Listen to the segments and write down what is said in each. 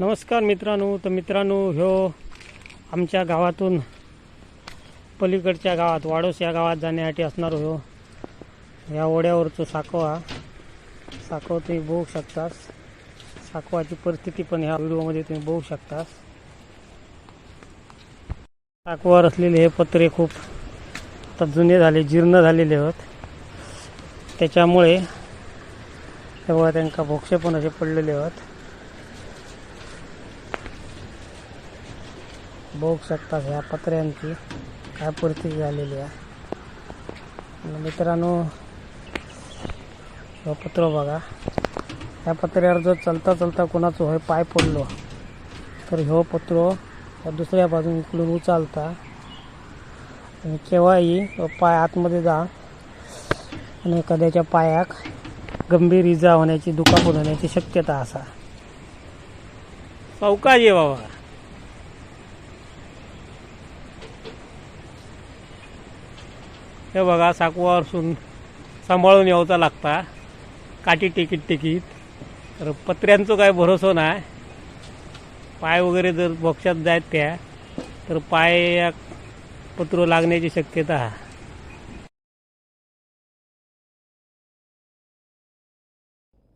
नमस्कार मित्रांनो तर मित्रांनो ह्यो आमच्या गावातून पलीकडच्या गावात वाडोस या गावात जाण्यासाठी असणार ह्यो या ओढ्यावरचं साकवा. साकव तुम्ही बघू शकतास. साकवाची परिस्थिती पण ह्या व्हिडिओमध्ये तुम्ही बघू शकतास. साकवावर असलेले हे पत्रे खूप आता जुने झाले जीर्ण झालेले आहेत त्याच्यामुळे तेव्हा त्यांना त्यांका भोक्षे पण असे पडलेले आहेत बघू शकता ह्या पत्र्यांची काय परिस्थिती झालेली आहे. आणि मित्रांनो हे पत्र बघा. ह्या पत्र्यावर जर चलता चलता कोणाचं होय पाय पडलो तर ह्यो पत्र दुसऱ्या बाजून इकडून उचालता. आणि केव्हाही पाय आतमध्ये जा. आणि एखाद्याच्या पायाक गंभीर इजा होण्याची दुखापत होण्याची शक्यता असा. सावकाश ये बाबा. हे बघा साकवावरसून सांभाळून यावचा लागता. काठी टिकीट टिकीत. तर पत्र्यांचं काय भरोसा नाही. पाय वगैरे जर बक्षात जायत त्या तर पाय पत्र लागण्याची शक्यता आहे.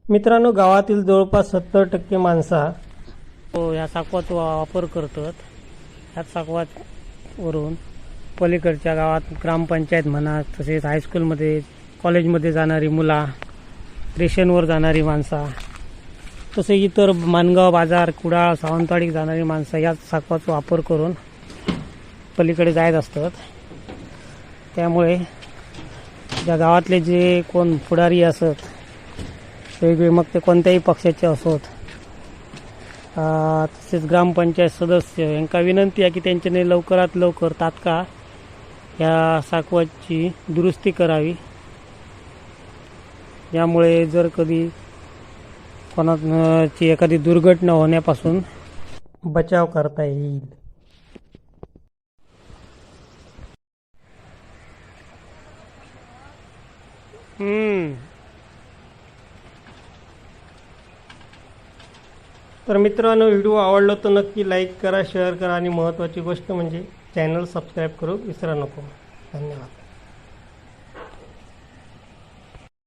मित्रांनो गावातील जवळपास सत्तर टक्के माणसा ह्या हो, साकवाचा वापर करतात. ह्याच साकवावरून पलीकडच्या गावात ग्रामपंचायत म्हणा तसेच हायस्कूलमध्ये कॉलेजमध्ये जाणारी मुला रेशनवर जाणारी माणसा तसे इतर मानगाव बाजार कुडाळ सावंतवाडी जाणारी माणसं याच साखवाचा वापर करून पलीकडे जायत असतात. त्यामुळे ज्या गावातले जे कोण पुढारी असत वेगवेगळे मग ते कोणत्याही पक्षाचे असोत तसेच ग्रामपंचायत सदस्य यांका विनंती आहे की त्यांच्याने लवकरात लवकर तात्काळ या साकवाची दुरुस्ती करावी. यामुळे जर कधी कोणाची एखादी दुर्घटना होण्यापासून बचाव करता येईल. हम्म. तर मित्रांनो व्हिडिओ आवडला तर नक्की लाईक करा शेअर करा आणि महत्त्वाची गोष्ट म्हणजे चॅनल सबस्क्राईब करू विसरा नको। धन्यवाद।